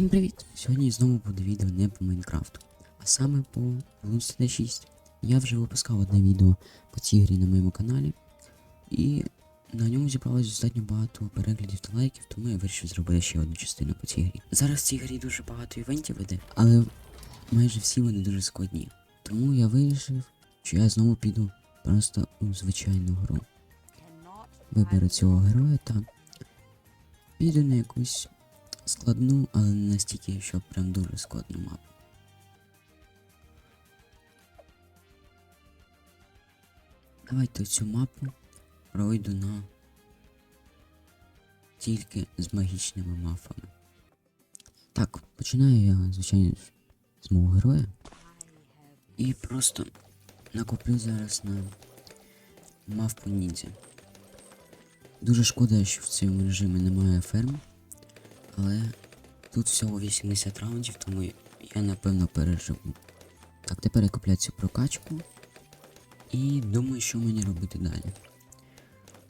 Всім привіт! Сьогодні знову буде відео не по Майнкрафту, а саме по Bloons 6. Я вже випускав одне відео по цій грі на моєму каналі, і на ньому зібралось достатньо багато переглядів та лайків, тому я вирішив зробити ще одну частину по цій грі. Зараз в цій грі дуже багато івентів іде, але майже всі вони дуже складні. Тому я вирішив, що я знову піду просто у звичайну гру. Виберу цього героя та піду на якусь складну, але не настільки, що прям дуже складну мапу. Давайте цю мапу пройду на тільки з магічними мафами. Так, починаю я, звичайно, з мого героя. І просто накоплю зараз на мавпу ніндзя. Дуже шкода, що в цьому режимі немає ферм, але тут всього 80 раундів, тому я напевно переживу. Так, тепер я купляю цю прокачку і думаю, що мені робити далі.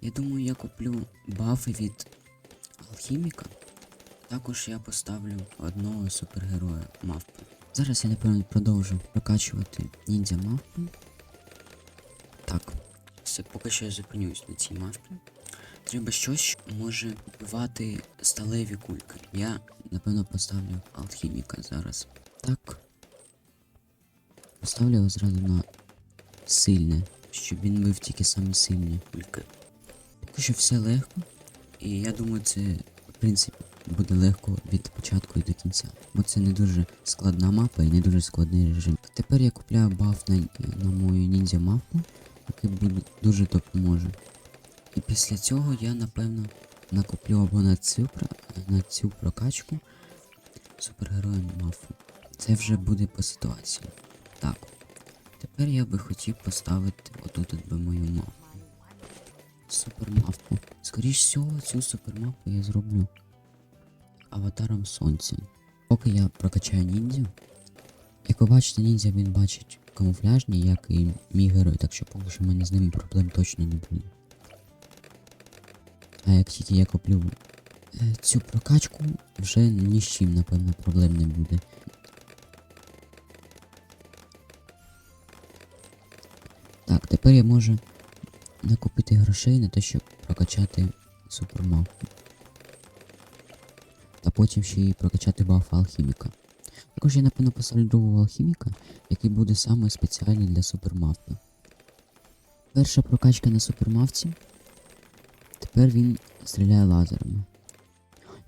Я думаю, я куплю бафи від алхіміка. Також я поставлю одного супергероя мавпи. Зараз я напевно продовжу прокачувати ніндзя мавпу. Так, все, поки що я зупинюсь на цій мавпі. Треба щось, що може вбивати сталеві кульки. Я, напевно, поставлю алхіміка зараз. Так. Поставлю його зразу на сильне, щоб він бив тільки саме сильні кульки. Поки що все легко. І я думаю, це, в принципі, буде легко від початку і до кінця. Бо це не дуже складна мапа і не дуже складний режим. Тепер я купляю баф на, на мою ніндзя мапу, який буде дуже допоможе. І після цього я напевно накуплю або на цю, на цю прокачку супергероя мафу. Це вже буде по ситуації. Так. Тепер я би хотів поставити отут от би мою мапу. Супермавпу. Скоріш всього, цю супермапу я зроблю аватаром сонця. Поки я прокачаю ніндзю. Як ви бачите, ніндзя він бачить камуфляжні, як і мій герой, так що поки що в мене з ними проблем точно не буде. А як тільки я куплю е, цю прокачку, вже ні з чим, напевно, проблем не буде. Так, тепер я можу накупити грошей на те, щоб прокачати супермавку. Та потім ще й прокачати баф алхіміка. Також я напевно поставлю другого алхіміка, який буде саме спеціальний для супермавпи. Перша прокачка на супермавці. Тепер він стріляє лазерами.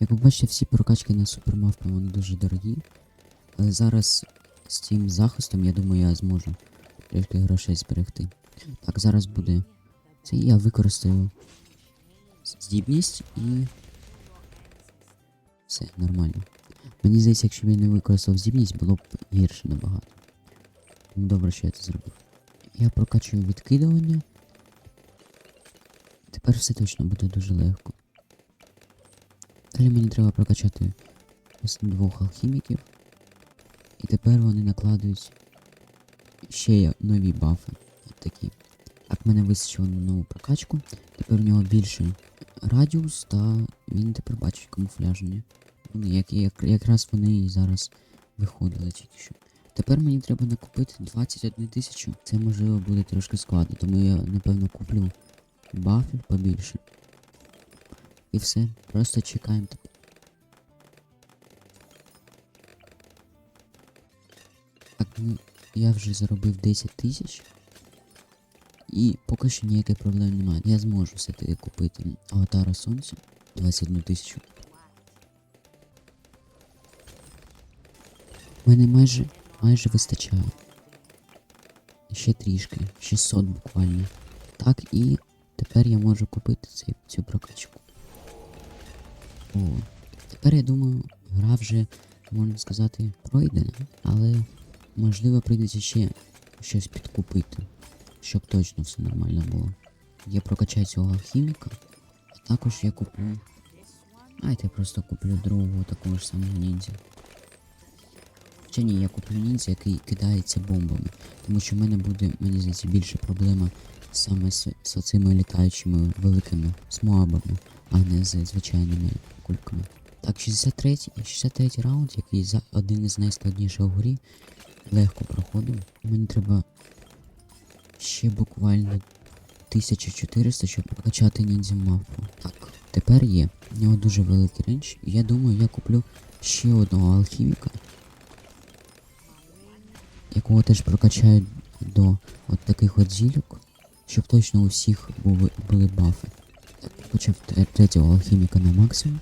Як ви бачите, всі прокачки на супермавпи вони дуже дорогі. Але зараз з цим захистом, я думаю, я зможу трішки грошей зберегти. Так, зараз буде. Це я використаю здібність і. Все, нормально. Мені здається, якщо б я не використав здібність, було б гірше набагато. Ну, Добре, що я це зробив. Я прокачую відкидування. Тепер все точно буде дуже легко. Далі мені треба прокачати ось двох алхіміків. І тепер вони накладують ще нові бафи. От такі. Так, мене вистачило на нову прокачку. Тепер у нього більше радіус, та він тепер бачить камуфляження. Вони як, як, якраз вони і зараз виходили тільки що. Тепер мені треба накупити 21 тисячу. Це можливо буде трошки складно, тому я напевно куплю бафів побільше. І все, просто чекаємо тепер. Так, ну я вже заробив 10 тисяч. І поки що ніяких проблем немає. Я зможу все-таки купити аватара сонця 21 тисячу. У Мене майже майже вистачає. Ще трішки, 600 буквально. Так, і тепер я можу купити цей, цю прокачку. О, тепер я думаю, гра вже, можна сказати, пройдена, але можливо прийдеться ще щось підкупити, щоб точно все нормально було. Я прокачаю цього алхіміка, а також я куплю. Давайте я просто куплю другого такого ж самого ніндзя. Чи ні, я куплю ніндзя, який кидається бомбами. Тому що в мене буде, мені здається, більше проблема саме з, з цими літаючими великими смоабами, а не з звичайними кульками. Так, 63, 63 раунд, який за один із найскладніших у грі. Легко проходив. Мені треба ще буквально 1400, щоб прокачати ніндзя мавпу. Так, тепер є. У нього дуже великий рейндж. Я думаю, я куплю ще одного алхіміка, якого теж прокачають до от таких от зілюк, щоб точно у всіх були, були бафи. Почав третього алхіміка на максимум.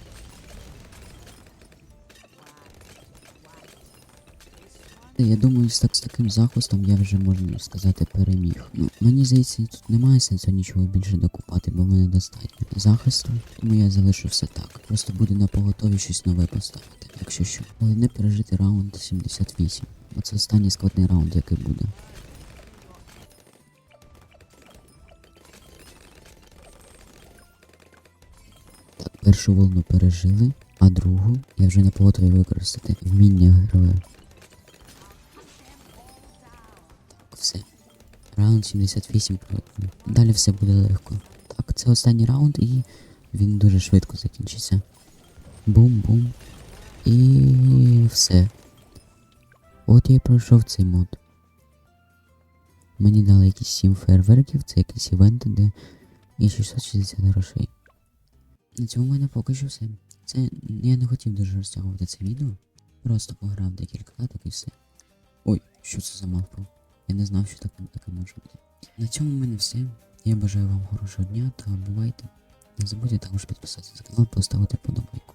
Я думаю, з, так, з таким захистом я вже можна сказати переміг. Ну, мені здається, тут немає сенсу нічого більше докупати, бо в мене достатньо захисту, тому я залишу все так. Просто буду на поготові щось нове поставити, якщо що. Але не пережити раунд 78. Бо це останній складний раунд, який буде. Першу волну пережили, а другу я вже не поготові використати вміння героя. Так, все. Раунд 78 пройдено. Далі все буде легко. Так, це останній раунд і він дуже швидко закінчиться. Бум-бум. І все. От я і пройшов цей мод. Мені дали якісь 7 фейерверків, це якісь івенти, де є 660 грошей. На цьому в мене поки що все. Це я не хотів дуже розтягувати це відео. Просто пограв декілька каток і все. Ой, що це за мавпа? Я не знав, що таке, таке може бути. На цьому в мене все. Я бажаю вам хорошого дня та бувайте. Не забудьте також підписатися на канал, поставити подобайку.